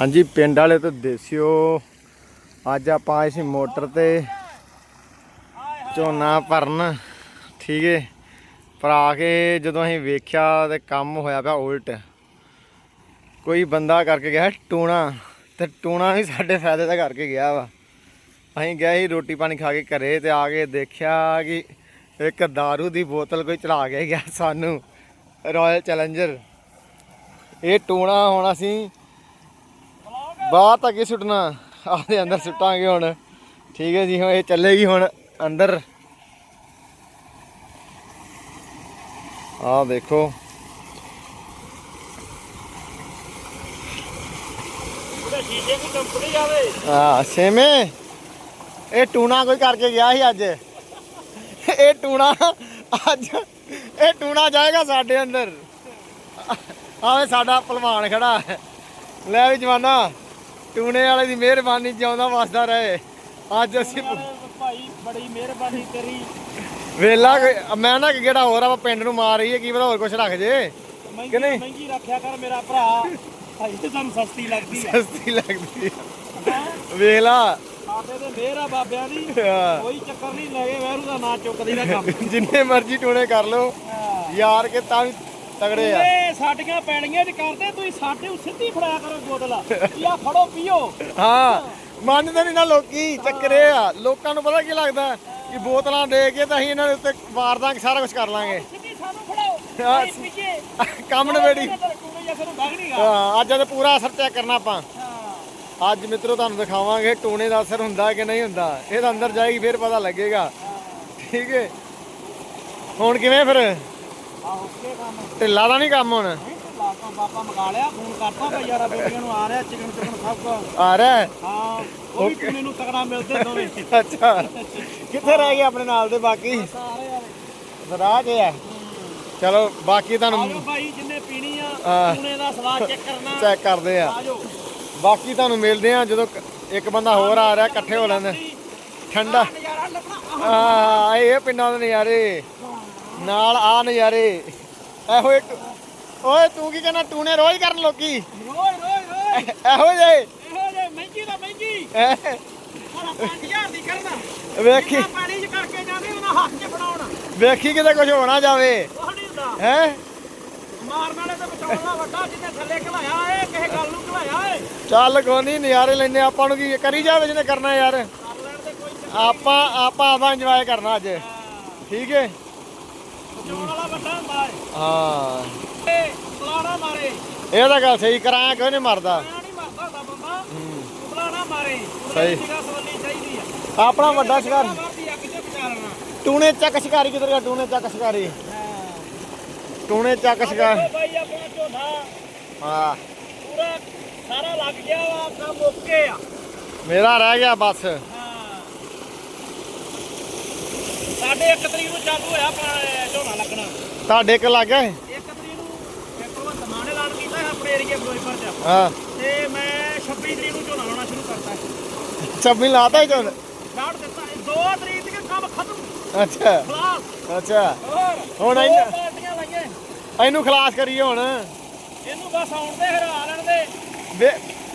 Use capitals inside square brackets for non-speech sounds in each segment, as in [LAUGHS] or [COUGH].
ਹਾਂਜੀ, ਪਿੰਡ ਵਾਲੇ ਤੋਂ ਦੇਸਿਓ। ਅੱਜ ਆਪਾਂ ਆਏ ਸੀ ਮੋਟਰ ਤੇ। ਝੋਨਾ ਭਰਨ। ਠੀਕ ਹੈ ਪਰ ਆ ਕੇ ਜਦੋਂ ਅਸੀਂ ਵੇਖਿਆ ਤੇ ਕੰਮ ਹੋਇਆ ਪਿਆ ਉਲਟ। ਕੋਈ ਬੰਦਾ ਕਰਕੇ ਗਿਆ ਟੂਣਾ ਤੇ ਟੂਣਾ ਵੀ ਸਾਡੇ ਫਾਇਦੇ ਦਾ ਕਰਕੇ ਗਿਆ ਵਾ। ਅਸੀਂ ਗਏ ਸੀ ਰੋਟੀ ਪਾਣੀ ਖਾ ਕੇ ਘਰੇ ਤੇ ਆ ਕੇ ਦੇਖਿਆ ਕਿ ਇੱਕ दारू ਦੀ ਬੋਤਲ ਕੋਈ ਚਲਾ ਕੇ ਗਿਆ ਸਾਨੂੰ। ਰਾਇਲ ਚੈਲੰਜਰ ਇਹ ਟੂਣਾ ਹੁਣ ਅਸੀਂ ਬਾਹਰ ਤੱਕ ਹੀ ਸੁੱਟਣਾ ਆਪਦੇ ਅੰਦਰ ਸੁੱਟਾਂਗੇ ਹੁਣ। ਠੀਕ ਹੈ ਜੀ ਹੁਣ ਇਹ ਚੱਲੇਗੀ ਹੁਣ ਅੰਦਰ। ਆਹ ਦੇਖੋ। ਉਹਦਾ ਸ਼ੀਸ਼ੇ ਦੀ ਕੰਪਨੀ ਜਾਵੇ। ਆ ਸੇਮੇ। ਇਹ ਟੂਣਾ ਕੋਈ ਕਰਕੇ ਗਿਆ ਸੀ ਅੱਜ। ਇਹ ਟੂਣਾ ਅੱਜ ਇਹ ਟੂਣਾ ਜਾਏਗਾ ਸਾਡੇ ਅੰਦਰ। ਆਵੇ ਸਾਡਾ ਪਹਿਲਵਾਨ ਖੜਾ। ਹੈ। ਲੈ ਵੀ ਜਵਾਨਾ। ਟੂਣੇ ਵਾਲੇ ਦੀ ਮਿਹਰਬਾਨੀ ਜਿਉਂਦਾ ਵਸਦਾ ਰਹੇ। ਅੱਜ ਅਸੀਂ ਭਾਈ ਬੜੀ ਮਿਹਰਬਾਨੀ ਤੇਰੀ। ਵੇਲਾ ਮੈਂ ਨਾ ਕਿਹੜਾ ਹੋਰ ਆਪਾਂ ਪਿੰਡ ਨੂੰ ਮਾਰ ਰਹੀ ਹੈ ਕੀ ਪਤਾ ਹੋਰ ਕੁਝ ਰੱਖ ਜੇ। ਮਹਿੰਗੀ ਨਹੀਂ? ਮਹਿੰਗੀ ਰੱਖਿਆ ਕਰ ਮੇਰਾ ਭਰਾ। ਭਾਈ ਤੇ ਸਾਨੂੰ ਸਸਤੀ ਲੱਗਦੀ ਆ। ਸਸਤੀ ਲੱਗਦੀ ਹੈਂ? ਵੇਖ ਲਾ ਸਾਡੇ ਤੇ ਮਿਹਰ ਆ ਬਾਬਿਆਂ ਦੀ। ਹਾਂ। ਕੋਈ ਚੱਕਰ ਨਹੀਂ ਲੱਗੇ ਵੈਰੂ ਦਾ ਨਾਂ ਚੁੱਕਦੀ ਦਾ ਕੰਮ। ਜਿੰਨੇ ਮਰਜ਼ੀ ਟੂਣੇ ਕਰ ਲੋ ਯਾਰ ਕੇ ਤਾਂ ਵੀ ਤਗੜੇ ਆ। ਇਹ ਸਾਡੀਆਂ ਪੈਣੀਆਂ ਚ ਕਰਦੇ ਤੁਸੀਂ ਸਾਡੇ ਨੂੰ ਸਿੱਧੀ ਫੜਾਇਆ ਕਰੋ ਬੋਤਲ। ਯਾ ਫੜੋ ਪੀਓ। ਹਾਂ ਮੰਨਦੇ ਨਹੀਂ ਨਾ ਲੋਕੀ ਚੱਕਰੇ ਆ। ਲੋਕਾਂ ਨੂੰ ਪਤਾ ਕੀ ਲੱਗਦਾ ਕਿ ਬੋਤਲਾਂ ਦੇ ਕੇ ਤਾਂ ਅਸੀਂ ਇਹਨਾਂ ਦੇ ਉੱਤੇ ਮਾਰ ਦਾਂਗੇ ਸਾਰਾ ਕੁਝ ਕਰ ਲਾਂਗੇ। ਸਿੱਧੀ ਸਾਨੂੰ ਫੜਾਓ। ਹਾਂ। ਨਹੀਂ ਪੀਏ ਕੰਮ ਨਵੇੜੀ। ਹਾਂ ਅੱਜ ਇਹਦਾ ਪੂਰਾ ਅਸਰ ਚੈੱਕ ਕਰਨਾ ਆਪਾਂ। ਅੱਜ ਮਿੱਤਰੋ ਤੁਹਾਨੂੰ ਦਿਖਾਵਾਂਗੇ ਟੂਣੇ ਦਾ ਅਸਰ ਹੁੰਦਾ ਕਿ ਨਹੀਂ ਹੁੰਦਾ। ਇਹਦਾ ਅੰਦਰ ਜਾਏਗੀ ਫਿਰ ਪਤਾ ਲੱਗੇਗਾ। ਠੀਕ ਹੈ ਹੁਣ ਕਿਵੇਂ ਫਿਰ? ਆਹੋ ਕੀ ਕੰਮ ਢਿੱਲਾ ਦਾ ਨਹੀਂ ਕੰਮ ਹੁਣ? ਲਾਕਾਂ ਬਾਪਾ ਮੰਗਾ ਲਿਆ ਫੋਨ ਕਰਤਾ ਭਾਈ ਯਾਰਾ ਬੇਟੀਆਂ ਨੂੰ ਆ ਰਿਹਾ ਚਿਕਨ ਚਿਕਨ ਸਭ ਕੁਛ। ਆ ਰਿਹਾ ਹੈ? ਹਾਂ ਉਹ ਵੀ ਕਿੰਨੇ ਨੂੰ ਤਕੜਾ ਮਿਲਦੇ ਦੋਵੇਂ। ਅੱਛਾ। ਕਿੱਥੇ ਰਹਿ ਗਏ ਆਪਣੇ ਨਾਲ ਦੇ ਬਾਕੀ? ਸਾਰੇ ਯਾਰ ਆ। ਚਲੋ ਬਾਕੀ ਤੁਹਾਨੂੰ ਆਜੋ ਭਾਈ ਜਿੰਨੇ ਪੀਣੀ ਆ ਹਾਂ। ਪੂਣੇ ਦਾ ਸਵਾਦ ਚੈੱਕ ਕਰਨਾ। ਚੈੱਕ ਕਰਦੇ ਆ। ਆਜੋ। ਬਾਕੀ ਤੁਹਾਨੂੰ ਮਿਲਦੇ ਆ ਜਦੋਂ ਕ- ਇੱਕ ਬੰਦਾ ਹੋਰ ਆ ਰਿਹਾ ਇਕੱਠੇ ਹੋ ਲੈਂਦੇ। ਠੰਡਾ। ਨਜ਼ਾਰਾ ਲੱਭਣਾ। ਇਹ ਪਿੰਡਾਂ ਦੇ ਨਜ਼ਾਰੇ। ਨਾਲ ਆ ਨਜ਼ਾਰੇ। ਇਹੋ ਇੱਕ ਓਏ ਤੂੰ ਕੀ ਕਹਿੰਦਾ? ਟੂਨੇ ਰੋਜ਼ ਕਰਨ ਲੋਕੀ। ਰੋਏ ਰੋਏ ਰੋਏ ਇਹੋ ਜੇ ਇਹੋ ਜੇ ਮਹਿੰਗੀ ਦਾ ਮਹਿੰਗੀ। ਹੈਂ? ਹੁਣ 5000 ਦੀ ਕਰਨਾ ਵੇਖੀ। ਜਿੰਨਾ ਪਾਣੀ ਚ ਕਰਕੇ ਜਾਂਦੇ ਉਹਨਾਂ ਹੱਥ 'ਚ ਫੜਾਉਣ ਵੇਖੀ ਕਿਤੇ ਕੁਝ ਹੋਣਾ ਜਾਵੇ। ਹੈ? ਮਾਰਨ ਵਾਲੇ ਤੇ ਬਚਾਉਣ ਵਾਲਾ ਵੱਡਾ ਜਿਹਨੇ ਥੱਲੇ ਘਲਾਇਆ ਏ ਕਿਸੇ ਗੱਲ ਨੂੰ ਘਲਾਇਆ ਏ ਚੱਲ ਕੋਈ ਨਹੀਂ ਨਜ਼ਾਰੇ ਲੈਂਦੇ ਆਪਾਂ ਨੂੰ ਕੀ ਕਰੀ ਜਾਵੇ ਜਿਹਨੇ ਕਰਨਾ ਯਾਰ। ਆਪਾਂ ਆਪਾਂ ਆਪਾਂ ਇੰਜੋਏ ਕਰਨਾ ਅੱਜ। ਠੀਕ ਹੈ ਬਚਾਉਣ ਵਾਲਾ ਵੱਡਾ ਹੁੰਦਾ ਏ ਹਾਂ। ਏ ਬਲਾਣਾ ਮਾਰੇ ਇਹ ਤਾਂ ਗੱਲ ਸਹੀ ਕਰਾਇਆ ਕੋਈ ਨਹੀਂ ਮਰਦਾ? ਆਇਆ ਨਹੀਂ ਮਰਦਾ ਦਾ ਬੰਦਾ। ਬਲਾਣਾ ਮਾਰੇ ਸਹੀ। ਸਿਗਾ ਸਵੱਲੀ ਚਾਹੀਦੀ ਆ। ਆਪਣਾ ਵੱਡਾ ਸ਼ਿਕਾਰ। ਮਾਰਦੀ ਵਿਚਾਰਨਾ ਟੂਣੇ ਚੱਕ ਸ਼ਿਕਾਰੀ ਕਿਧਰ ਗਿਆ? ਟੂਣੇ ਚੱਕ ਸ਼ਿਕਾਰੀ। ਟੂਣੇ ਚੱਕ ਸ਼ਿਕਾਰ। ਦੇਖੋ ਭਾਈ ਆਪਣਾ ਝੋਨਾ ਹਾਂ। ਪੂਰਾ ਸਾਰਾ ਲੱਗ ਗਿਆ ਵਾ ਕੰਮ ਓਕੇ ਆ। ਮੇਰਾ ਰਹਿ ਗਿਆ ਬਸ ਹਾਂ ਸਾਡੇ 1 ਤਰੀਕ ਨੂੰ ਚਾਲੂ ਹੋਇਆ ਆਪਣਾ ਝੋਨਾ ਲੱਗਣਾ। ਤੁਹਾਡੇ ਇੱਕ ਲੱਗ ਗਿਆ 1 ਤਰੀਕ ਨੂੰ ਇੱਕ ਵਾਰ ਦਮਾਨੇ ਲਾਣ ਕੀਤਾ ਹੈ ਆਪਣੇ ਏਰੀਏ ਫਿਰੋਜ਼ਪੁਰ ਚ। ਹਾਂ। ਤੇ ਮੈਂ 26 ਤਰੀਕ ਨੂੰ ਝੋਨਾ ਲਾਉਣਾ ਸ਼ੁਰੂ ਕਰਤਾ ਛੱਬੀ ਲਾਤਾ ਹੀ ਚੋਂ ਛੱਡ ਦਿੱਤਾ 2 ਤਰੀਕ ਤੱਕ ਕੰਮ ਖਤਮ। ਅੱਛਾ। ਖਲਾਸ। ਅੱਛਾ। ਹੁਣ ਇਹਨਾਂ- ਪਾਰਟੀਆਂ ਲਾਈਆਂ। ਇਹਨੂੰ ਖਲਾਸ ਕਰੀਏ ਹੁਣ। ਇਹਨੂੰ ਬਸ ਆਉਣ ਦੇ ਹਰਾ ਲੈਣ ਦੇ। ਵੇ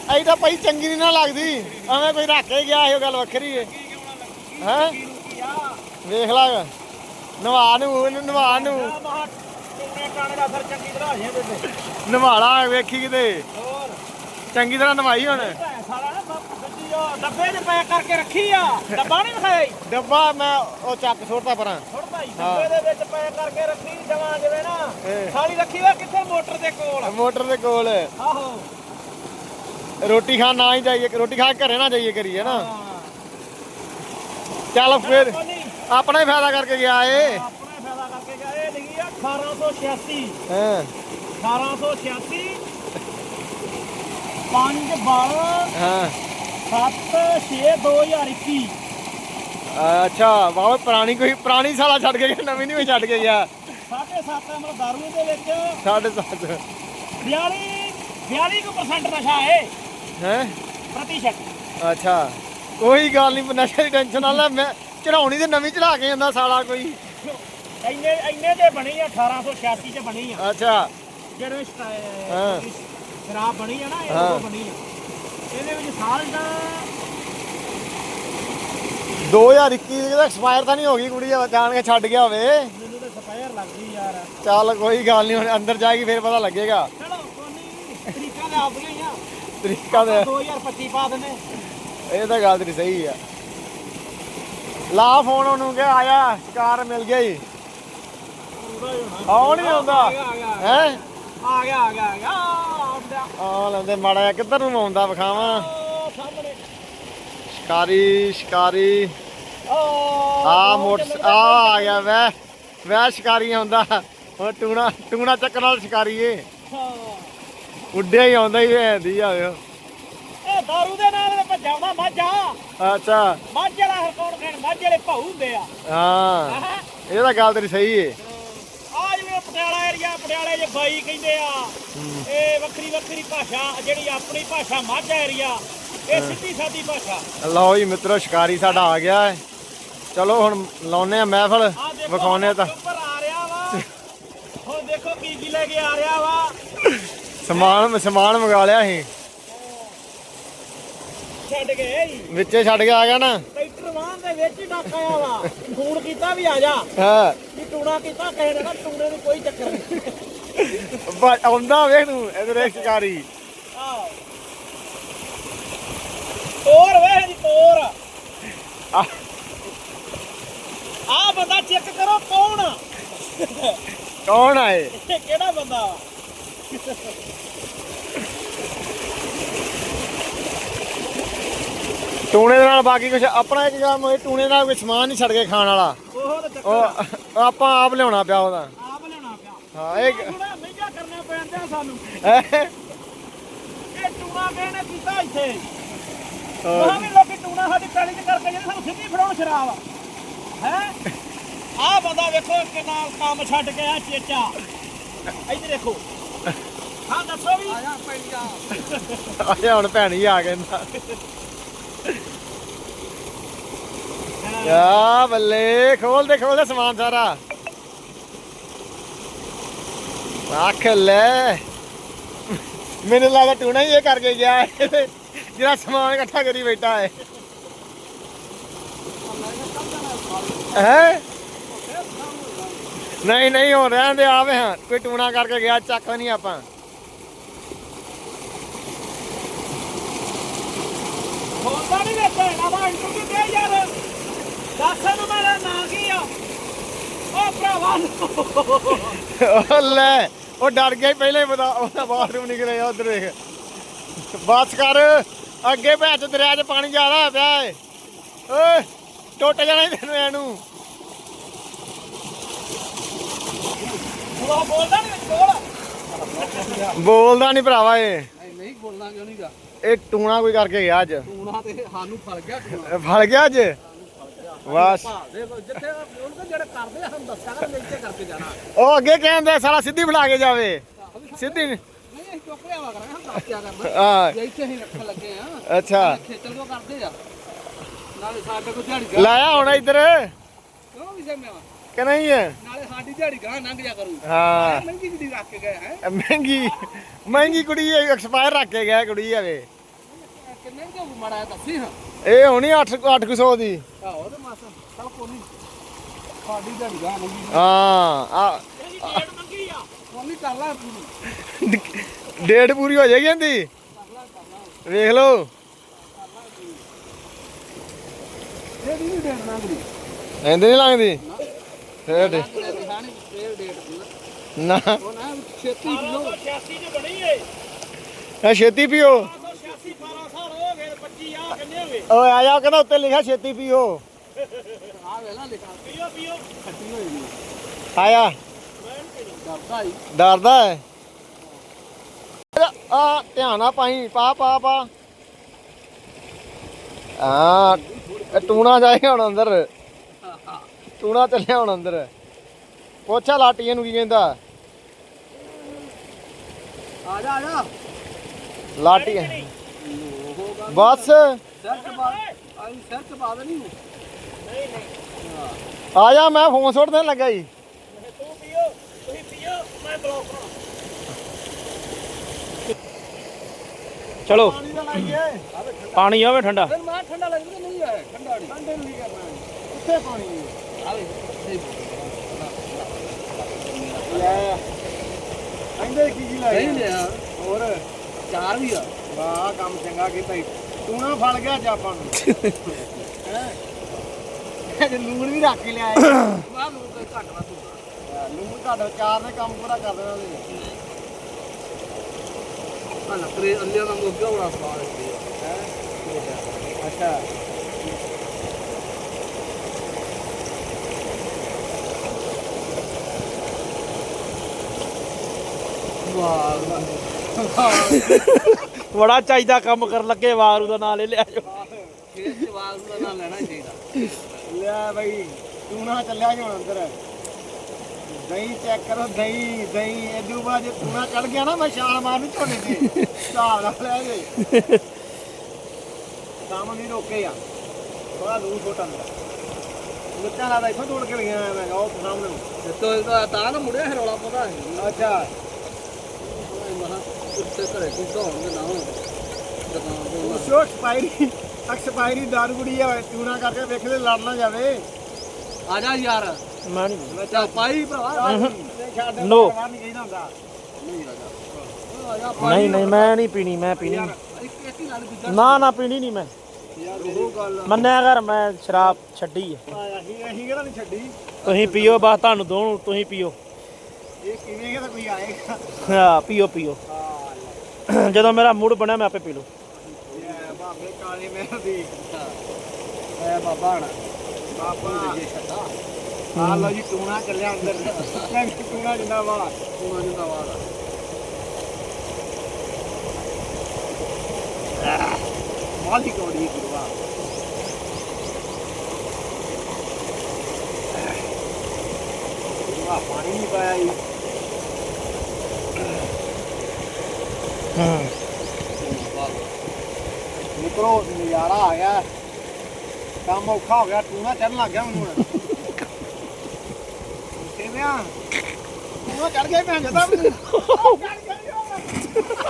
ਐਂ ਤਾਂ ਭਾਈ ਚੰਗੀ ਨਹੀਂ ਨਾ ਲੱਗਦੀ। ਐਵੇਂ ਕੋਈ ਰੱਖ ਕੇ ਗਿਆ ਇਹੋ ਗੱਲ ਵੱਖਰੀ ਏ। ਹੈਂ? ਵੇਖ ਲਾ ਨਵਾ ਨੂੰ ਨਵਾ ਨੂੰ। ਟੋਨੇ ਟਾਣੇ ਦਾ ਅਸਰ ਚੰਗੀ ਤਰ੍ਹਾਂ ਹੋ ਜਾਂਦੇ ਤੇ ਨਵਾਲਾ ਵੇਖੀ ਕਿਤੇ। ਹੋਰ। ਚੰਗੀ ਤਰ੍ਹਾਂ ਨਵਾਈ ਹੁਣ। ਸਾਲਾ ਨਾ ਉਹ ਡੱਬੇ 'ਚ ਪੈਕ ਕਰਕੇ ਰੱਖੀ ਆ। ਡੱਬਾ ਨਹੀਂ ਵਿਖਾਈ ਡੱਬਾ ਮੈਂ ਉਹ ਚੱਕ ਛੋੜਤਾ ਪਰਾਂ। ਥੋੜਾ ਹੀ ਹਾਂ। ਡੱਬੇ ਦੇ ਵਿੱਚ ਪੈਕ ਕਰਕੇ ਰੱਖੀ ਜਮਾ ਜਿਵੇਂ ਨਾ। ਇਹ। ਥਾਲੀ ਰੱਖੀ ਵਾ ਕਿੱਥੇ ਮੋਟਰ ਦੇ ਕੋਲ? ਮੋਟਰ ਦੇ ਕੋਲ। ਆਹੋ। ਰੋਟੀ ਖਾਣ ਨਾ ਹੀ ਜਾਈਏ ਰੋਟੀ ਖਾ ਕੇ ਘਰੇ ਨਾ ਜਾਈਏ ਕਰੀਏ ਨਾ। ਹਾਂ। ਚੱਲ ਫਿਰ। ਕੋਈ ਨਹੀਂ, ਆਪਣਾ ਹੀ ਫਾਇਦਾ ਕਰਕੇ ਗਿਆ ਏ ਆਪਣਾ ਹੀ ਫਾਇਦਾ ਕਰਕੇ ਗਿਆ ਇਹ ਲਿਖੀ ਆ 1886 ਹਾਂ 1886 5 12 ਹਾਂ 7 6 2021 ਅੱਛਾ ਬਾਬਾ ਪੁਰਾਣੀ ਕੋਈ ਪੁਰਾਣੀ ਸਾਲਾ ਛੱਡ ਕੇ ਗਿਆ ਨਵੀਂ ਨਹੀਂ ਛੱਡ ਕੇ ਗਿਆ ਸਾਢੇ ਸੱਤ ਅਮਰ ਦਾਰੂ ਦੇ ਵਿੱਚ ਸਾਢੇ ਸੱਤ 42 42% ਨਸ਼ਾ ਹੈ ਹੈ ਪ੍ਰਤੀਸ਼ਤ ਅੱਛਾ ਕੋਈ ਗੱਲ ਨਹੀਂ ਨਸ਼ੇ ਦੀ ਟੈਨਸ਼ਨ ਨਾ ਲੈ ਮੈਂ ਚੜਾਉਣੀ ਤੇ ਨਵੀਂ ਚੜਾ ਕੇ ਜਾਂਦਾ ਸਾਲਾ ਕੋਈ। ਇੰਨੇ ਇੰਨੇ ਦੇ ਬਣੀ ਆ 1886 ਚ ਬਣੀ ਆ। ਅੱਛਾ। ਜਿਹੜੇ। ਸ਼ਰਾਬ ਬਣੀ ਆ ਨਾ ਇਹ। ਉਦੋਂ ਬਣੀ ਆ। ਇਹਦੇ ਵਿੱਚ ਸਾਲ ਦਾ 2021 ਦਾ ਐਕਸਪਾਇਰ ਤਾਂ ਨਹੀਂ ਹੋ ਗਈ ਕੁੜੀ ਜਾਣ ਕੇ ਛੱਡ ਗਿਆ ਹੋਵੇ। ਮੈਨੂੰ ਤਾਂ ਸਪਾਇਰ ਲੱਗਦੀ ਯਾਰ। ਚੱਲ ਕੋਈ ਗੱਲ ਨਹੀਂ ਹੁਣ ਅੰਦਰ ਜਾਏਗੀ ਫਿਰ ਪਤਾ ਲੱਗੇਗਾ। ਚਲੋ ਕੋਨੀ ਤਰੀਕਾ ਦਾ ਆਪ ਆ। ਤਰੀਕਾ ਦੇ 2025 ਪਾ ਦਿੰਦੇ। ਇਹ ਤਾਂ ਗੱਲ ਤੇਰੀ ਸਹੀ ਆ। ਲਾ ਫੋਨ ਉਹਨੂੰ ਕਿ ਆਇਆ ਕਾਰ ਮਿਲ ਗਈ ਆਉਣ ਨਹੀਂ ਆਉਂਦਾ ਗਿਆ ਗਿਆ ਹੈ ਆ ਗਿਆ ਆ ਗਿਆ ਆ ਗਿਆ ਲੈਂਦੇ ਮਾੜਾ ਜਿਹਾ ਕਿੱਧਰ ਨੂੰ ਆਉਂਦਾ ਵਿਖਾਵਾਂ? ਸ਼ਿਕਾਰੀ ਸ਼ਿਕਾਰੀ। ਆ ਮੋਟਰ ਆ ਆ ਗਿਆ ਵੈ ਵੈ ਸ਼ਿਕਾਰੀ ਆਉਂਦਾ। ਉਹ ਟੂਣਾ ਟੂਣਾ ਚੱਕਣ ਵਾਲਾ ਸ਼ਿਕਾਰੀ ਏ। ਹਾਂ। ਉੱਡਿਆ ਹੀ ਆਉਂਦਾ ਹੀ ਐਂਦੀ ਆ। ਇਹ ਦਾਰੂ ਦੇ ਨਾਲ ਤੇ ਭੱਜਾਉਂਦਾ ਮਾਝਾ। ਅੱਛਾ। ਮੱਝ ਵਾਲਾ ਹਰਕੌਣ ਕਹਿਣ ਮੱਝ ਵਾਲੇ ਭਾਊ ਹੁੰਦੇ ਆ। ਹਾਂ। ਹੈਂ? ਇਹ ਤਾਂ ਗੱਲ ਤੇਰੀ ਸਹੀ ਏ। ਆ ਜਿਵੇਂ ਪਟਿਆਲਾ ਏਰੀਆ ਪਟਿਆਲੇ ਜੇ ਬਾਈ ਕਹਿੰਦੇ ਆ ਇਹ ਵੱਖਰੀ ਵੱਖਰੀ ਭਾਸ਼ਾ ਜਿਹੜੀ ਆਪਣੀ ਭਾਸ਼ਾ ਮਾਝਾ ਏਰੀਆ ਇਹ ਸਿੱਧੀ ਸਾਦੀ ਭਾਸ਼ਾ। ਲਓ ਜੀ ਮਿੱਤਰੋ ਸ਼ਿਕਾਰੀ ਸਾਡਾ ਆ ਗਿਆ ਹੈ ਚਲੋ ਹੁਣ ਲਾਉਨੇ ਆ ਮਹਿਫਲ ਆ ਦੇਖੋ ਵਿਖਾਉਨੇ ਤਾਂ। ਉੱਪਰ ਆ ਰਿਹਾ ਵਾ। ਹੁਣ ਦੇਖੋ ਕੀ ਕੀ ਲੈ ਕੇ ਆ ਰਿਹਾ ਵਾ। ਸਮਾਨ ਸਮਾਨ ਮੰਗਾ ਲਿਆ ਸੀ ਛੱਡ ਗਏ। ਵਿੱਚੇ ਛੱਡ ਕੇ ਆ ਗਿਆ ਨਾ। ਟਰੈਕਟਰ ਵਾਹਨ ਦੇ ਵਿੱਚ ਹੀ ਡੱਕ ਆਇਆ ਵਾ। ਫੋਨ ਕੀਤਾ ਵੀ ਆ ਜਾ। ਹਾਂ। ਵੀ ਟੂਣਾ ਕੀਤਾ ਕਹੇ ਨਾ ਟੂਣੇ ਨੂੰ ਕੋਈ ਚੱਕਰ ਨਹੀਂ। ਬਸ ਆਉਂਦਾ ਵੇਖ ਤੂੰ ਇਧਰ ਸ਼ਿਕਾਰੀ। ਆਹ। ਤੋਰ ਵੇਖ ਦੀ ਤੋਰ। ਆ ਬੰਦਾ ਚੈੱਕ ਕਰੋ ਕੌਣ ਆ? ਕੌਣ ਆਏ ਕਿਹੜਾ ਬੰਦਾ ਟੂਣੇ ਦੇ ਨਾਲ ਬਾਕੀ ਕੁਝ ਆਪਣਾ ਇੱਕ ਕੰਮ ਹੋਏ ਟੂਣੇ ਨਾਲ ਕੋਈ ਸਮਾਨ ਨਹੀਂ ਛੱਡ ਕੇ ਖਾਣ ਵਾਲਾ। ਉਹ ਤਾਂ ਚੱਕਰ ਆ। ਉਹ ਆਪਾਂ ਆਪ ਲਿਆਉਣਾ ਪਿਆ ਉਹਦਾ। ਆਪ ਲੈਣਾ ਪਿਆ। ਹਾਂ ਇਹ ਥੋੜਾ ਮਹਿੰਗਾ ਕਰਨਾ ਪੈਂਦਾ ਸਾਨੂੰ। ਹੈਂ? ਇਹ ਟੂਣਾ ਕਿਸੇ ਨੇ ਕੀਤਾ ਇੱਥੇ। ਹਾਂ। ਮਹਾਂ ਵੀ ਲੋਕੀ ਟੂਣਾ ਸਾਡੀ ਪੈਲੀ 'ਚ ਕਰਕੇ ਜਿਹੜੇ ਸਾਨੂੰ ਸਿੱਧੀ ਫੜਾਉਣ ਸ਼ਰਾਬ ਹੈ? ਆਹ ਬੰਦਾ ਵੇਖੋ ਕਿੰਨਾ ਕੰਮ ਛੱਡ ਕੇ ਆ ਚੇਚਾ। ਇੱਧਰ ਦੇਖੋ। ਹਾਂ ਦੱਸੋ ਵੀ। ਆਇਆ ਪੈਲੀਆ ਆਇਆ ਹੁਣ ਭੈਣੀ ਆ ਗਏ। ਨਾ ਯਾ ਬੱਲੇ, ਖੋਲ ਦੇ ਖੋਲ ਦੇ ਸਮਾਨ ਸਾਰਾ। ਰੱਖ ਲੈ। ਮੈਨੂੰ ਲੱਗਦਾ ਟੂਣਾ ਹੀ ਇਹ ਕਰਕੇ ਗਿਆ ਜਿਹੜਾ ਸਮਾਨ ਇਕੱਠਾ ਕਰੀ ਬੈਠਾ ਹੈ। ਹੈ? ਨਹੀਂ ਨਹੀਂ ਹੋ ਰਹਿਣ ਦੇ, ਆਵੇ ਹਾਂ। ਕੋਈ ਟੂਣਾ ਕਰਕੇ ਗਿਆ, ਚੱਕ ਨਹੀਂ ਆਪਾਂ। ਹੁੰਦਾ ਨਹੀਂ ਵਿੱਚ ਨਾ ਵਾ ਇੰਟਰਵਿਊ ਦੇ ਯਾਰ? ਦੱਸ ਨੂੰ ਮੇਰਾ ਨਾਂ ਕੀ ਆ? ਉਹ ਭਰਾਵਾ ਉਹ ਲੈ ਉਹ ਡਰ ਗਿਆ ਹੀ ਪਹਿਲਾਂ ਹੀ ਪਤਾ ਉਹਦਾ ਬਾਥਰੂਮ ਨਿਕਲਿਆ ਉਧਰ ਦੇਖ। ਬਸ ਕਰ ਅੱਗੇ ਭੈਣ ਚ ਦਰਿਆ 'ਚ ਪਾਣੀ ਜ਼ਿਆਦਾ ਹੋਇਆ ਪਿਆ ਏ। ਓਏ ਟੁੱਟ ਜਾਣਾ ਤੈਨੂੰ ਇਹਨੂੰ। ਬੋਲਦਾ ਨਹੀਂ ਬੋਲ ਬੋਲਦਾ ਨਹੀਂ ਭਰਾਵਾ ਇਹ। ਨਹੀਂ ਬੋਲਣਾ ਕਿਉਂ ਨਹੀਂਗਾ ਇਹ ਟੂਣਾ ਕੋਈ ਕਰਕੇ ਗਿਆ ਅੱਜ। ਟੂਣਾ ਤੇ ਸਾਨੂੰ ਫਲ ਗਿਆ ਟੂਣਾ। ਫਲ ਗਿਆ ਅੱਜ? ਭਾਲਦੇ ਜਿੱਥੇ ਉਹਨਾਂ ਜਿਹੜੇ ਕਰਦੇ ਸਾਨੂੰ ਦੱਸਿਆ ਕਰ ਇੱਥੇ ਕਰਕੇ ਜਾਣਾ। ਉਹ ਅੱਗੇ ਕਹਿੰਦਾ ਸਾਲਾ ਸਿੱਧੀ ਬਣਾ ਕੇ ਜਾਵੇ। ਸਿੱਧੀ ਨਹੀਂ ਅਸੀਂ ਲਿਆਵਾ ਕਰਾਂਗੇ ਸਾਨੂੰ ਦੱਸਿਆ ਕਰਨਾ ਹਾਂ ਜੇ ਇੱਥੇ ਅਸੀਂ ਰੱਖਣ ਲੱਗੇ ਆ ਅੱਛਾ। ਖੇਚਲ ਕੋ ਕਰਦੇ ਆ। ਨਾਲੇ ਸਾਡੇ ਕੋ ਦਿਹਾੜੀ ਲਾਇਆ ਹੁਣ ਇੱਧਰ? ਕਿਉਂ ਵੀ ਸੇਮਿਆ ਕਿ ਨਹੀਂ ਹੈ? ਨਾਲੇ ਸਾਡੀ ਦਿਹਾੜੀ ਗਾਹ ਲੰਘ ਜਾ ਕਰੂ। ਹਾਂ। ਮਹਿੰਗੀ ਜਿਹੜੀ ਰੱਖ ਕੇ ਗਏ ਹੈ? ਮਹਿੰਗੀ ਮਹਿੰਗੀ ਕੁੜੀ ਐਕਸਪਾਇਰ ਰੱਖ ਕੇ ਗਿਆ ਕੁੜੀ ਆਵੇ। ਕਿੰਨੇ ਕੁ ਮਾੜਾ ਜਿਹਾ ਦੱਸੀ ਹਾਂ? ਇਹ ਹੋਣੀ 8 800 ਦੀ। ਆਹੋ ਤੇ ਮਾਸਾ ਚਲ ਸਾਡੀ ਹਾਂ ਆ ਇਹਦੀ ਡੇਟ ਮੰਗੀ ਆ। ਕੋਈ ਨਹੀਂ ਕਰ ਲਾ ਪੂਰੀ ਹੋ ਜਾਏਗੀ ਇਹਦੀ? ਵੇਖ ਲਓ। ਇਹ ਵੀ ਨਹੀਂ ਲੱਗਦੀ ਫੇਰ ਨਾ ਉਹ ਨਾ ਛੇਤੀ ਪੀਓ। 1886 ਚ ਬਣੀ ਏ। ਇਹ ਛੇਤੀ ਪੀਓ। 1886 12 ਸਾਲ ਹੋ ਗਏ 25 ਆ ਓਏ ਆਇਆ ਕਹਿੰਦਾ ਉੱਤੇ ਲਿਖਿਆ ਛੇਤੀ ਪੀਓ। ਆ ਵੇਲਾ ਲਿਖਾ ਪੀਓ ਪੀਓ ਖੱਟੀ ਹੋਈ ਨਹੀਂ ਆਇਆ। ਡਰਦਾ ਹੀ। ਡਰਦਾ ਹੈ ਆ ਧਿਆਨ ਨਾਲ ਪਾਈ ਪਾ ਪਾ ਪਾ। ਆ ਟੂਣਾ ਜਾਏ ਹੁਣ ਅੰਦਰ। ਟੂਣਾ ਚੱਲਿਆ ਹੁਣ ਅੰਦਰ। ਪੁੱਛਾ ਲਾਟੀਏ ਨੂੰ ਕੀ ਕਹਿੰਦਾ। ਆ ਜਾ ਆ ਜਾ। ਲਾਟੀ ਬਸ। ਸਿਰ ਚ ਪਾ ਆਈ ਸਿਰ ਚ ਪਾ ਦੇਣੀ ਨਹੀਂ ਨਹੀਂ ਆ ਜਾ ਮੈਂ ਫੋਨ ਸੁੱਟ ਦੇਣ ਲੱਗਾ ਜੀ। ਤੂੰ ਪੀਓ ਤੁਸੀਂ ਪੀਓ ਮੈਂ ਬਲੌਕ ਕਰਾਂ ਚਲੋ। ਪਾਣੀ ਦਾ ਲਾਈਏ ਪਾਣੀ ਆਵੇ ਠੰਡਾ। ਫਿਰ ਮਾਂ ਠੰਡਾ ਲੱਗਦਾ ਨਹੀਂ ਹੈ ਠੰਡਾ ਨਹੀਂ। ਠੰਡੇ ਨੂੰ ਨਹੀਂ ਕਰਨਾ ਕਿੱਥੇ ਪਾਣੀ ਆਵੇ ਲੈ। ਕਹਿੰਦੇ ਕੀ ਕੀ ਲਾਇਆ ਨਹੀਂ ਲਿਆ। ਹੋਰ? ਚਾਰ ਵੀ ਆ। ਵਾਹ ਕੰਮ ਚੰਗਾ ਕੀਤਾ ਟੂਣਾ ਫੜ ਗਿਆ ਅੱਜ ਆਪਾਂ ਨੂੰ। ਹੈ? ਲੂਣ ਵੀ ਰੱਖ ਕੇ ਲਿਆਏ ਵਾਹ ਨੂੰ ਕੋਈ ਘੱਟ ਨਾ ਤੂੰ। ਲੂਣ ਤੁਹਾਡਾ ਚਾਰ ਨੇ ਕੰਮ ਪੂਰਾ ਕਰ ਦੇਣਾ ਉਹਦੇ। ਆ ਲੱਕਰੇ ਅੱਲਿਆਂ ਦਾ ਮੁੱਗਾ ਬੜਾ ਸਵਾਦ ਹੈ ਅੱਛਾ। [LAUGHS] ਬੜਾ ਚਾਹੀਦਾ ਕੰਮ ਕਰਨ ਲੱਗੇ ਵਾਰੂ ਦਾ ਨਾਂ ਲੈ ਲਿਆ ਜੋ ਖੇਤ ਚ ਵਾਲ ਦਾ ਨਾਂ ਲੈਣਾ ਹੀ ਚਾਹੀਦਾ ਲੈ ਬਈ ਟੂਣਾ ਚੱਲਿਆ ਜੀ ਹੁਣ ਅੰਦਰ। ਦਹੀਂ ਚੈੱਕ ਕਰੋ ਦਹੀਂ ਦਹੀਂ ਇਦੋਂ ਬਾਅਦ ਜੇ ਟੂਣਾ ਚੜ ਗਿਆ ਨਾ ਮੈਂ ਛਾਲ ਮਾਰਨ ਝੋਨੇ ਤੇ। ਹਿਸਾਬ ਨਾਲ ਲੈ ਜੇ। ਕੰਮ ਨਹੀਂ ਰੋਕੇ ਆ। ਥੋੜਾ ਲੂਣ ਛੋਟਾ ਅੰਦਰ। ਮੁੱਚਾ ਲਾ ਇੱਥੋਂ ਤੋੜ ਕੇ ਲਈਆਂ ਮੈਂ ਉਹ ਸਾਹਮਣੇ। ਨੂੰ। ਤੇ ਤੋ ਤਾਂ ਨਾ ਮੁੜਿਆ ਹੈ ਰੌਲਾ ਪਤਾ ਹੈ ਅੱਛਾ। ਉੱਤੇ ਘਰੇ ਕੋਈ ਧੌਣ ਨਾ ਦੁਕਾਨ ਤੋਂ ਉਹ ਸ਼ੋ ਐਕਸਪਾਇਰੀ ਐਕਸਪਾਇਰੀ ਦਾਰੂ ਕੁੜੀ ਆ ਟੂਣਾ ਕਰਕੇ ਵੇਖਦੇ ਲੜ ਨਾ ਜਾਵੇ। ਆ ਜਾ ਯਾਰ। ਮੈਂ ਨਹੀਂ ਚਾ ਪਾਈ ਭਰਾ। No. ਨਹੀਂ ਨਹੀਂ ਮੈਂ ਨਹੀਂ ਪੀਣੀ ਮੈਂ ਪੀਣੀ ਨਾ ਨਾ ਪੀਣੀ ਨਹੀਂ ਮੈਂ। ਮੰਨਿਆ ਕਰ ਮੈਂ ਸ਼ਰਾਬ ਛੱਡੀ ਹੈ ਅਸੀਂ ਅਸੀਂ ਕਿਹੜਾ ਨਹੀਂ ਛੱਡੀ? ਤੁਸੀਂ ਪੀਓ ਬਸ ਤੁਹਾਨੂੰ ਦੋ ਤੁਸੀਂ ਪੀਓ। ਇਹ ਕਿਵੇਂ ਕਿ ਕੋਈ ਆਏਗਾ। ਹਾਂ ਪੀਓ ਪੀਓ। [CLEARS THROAT] ਜਦੋਂ ਮੇਰਾ ਮੂਡ ਬਣਿਆ, ਮੈਂ ਆਪੇ ਪੀ ਲੂ ਬਾਬੇ ਕਾਲੇ ਮਹਿਰ ਦੀ ਐ ਬਾਬਾ ਹਣਾ ਬਾਬਾ ਆ ਲੋ ਜੀ ਟੂਣਾ ਚੱਲਿਆ ਅੰਦਰ ਮੈਂ ਟੂਣਾ ਜਿੰਦਾ ਵਾ ਉਹਨਾਂ ਜਿੰਦਾ ਵਾਦਾ ਮਾਲੀ ਕੋੜੀ ਗੁਰਵਾ ਪਾਣੀ ਨਹੀਂ ਪਾਇਆ ਜੀ। ਹਾਂ ਨਿਕਲੋ ਨਜ਼ਾਰਾ ਆ ਗਿਆ। ਕੰਮ ਔਖਾ ਹੋ ਗਿਆ, ਟੂਣਾ ਚੜਨ ਲੱਗ ਗਿਆ ਮੈਨੂੰ ਹੁਣ। ਕਿਵੇਂ ਆ? ਟੂਣਾ ਚੜ ਗਿਆ ਭੈਣ ਜਦਾ ਮੈਨੂੰ ਚੜ ਗਿਆ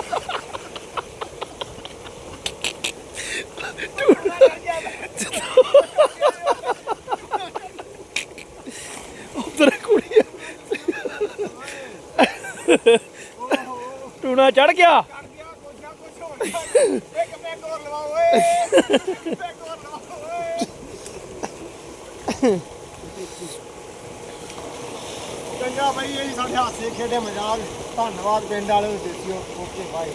ਟੂਣਾ ਚੜ ਗਿਆ। ਚੜ ਗਿਆ ਕੁਛ ਨਾ ਕੁਛ ਹੋ ਗਿਆ ਇੱਕ ਪੈਗ ਹੋਰ ਲਵਾ ਓਏ ਪੈਗ ਹੋਰ ਲਵਾ ਓਏ ਚੰਗਾ ਬਈ, ਇਹ ਸਾਡੇ ਹਾਸੇ ਖੇਡੇ ਮਜ਼ਾਕ। ਧੰਨਵਾਦ ਪਿੰਡ ਵਾਲੇ ਦੇਸੀਓ ਓਕੇ ਬਾਏ